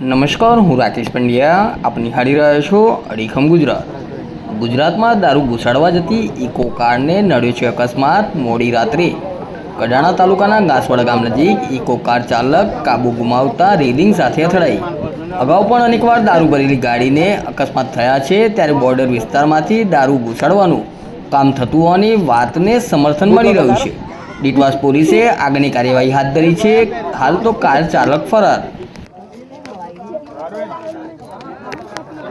નમસ્કાર, હું રાકેશ પંડ્યા. આપ નિહાળી રહ્યા છો અડીખમ ગુજરાત. ગુજરાતમાં દારૂ ઘુસાડવા જતી ઇકો કારને નડ્યો છે અકસ્માત મોડી રાત્રે. કડાણા તાલુકાના ગાસવાડા ગામ નજીક ઇકો કાર ચાલક કાબુ ગુમાવતા રેલિંગ સાથે અથડાઈ. અગાઉ પણ અનેકવાર દારૂ ભરેલી ગાડીને અકસ્માત થયા છે, ત્યારે બોર્ડર વિસ્તારમાંથી દારૂ ઘુસાડવાનું કામ થતું હોવાની વાતને સમર્થન મળી રહ્યું છે. ડીટવાસ પોલીસે આગળની કાર્યવાહી હાથ ધરી છે. હાલ તો કાર ચાલક ફરાર.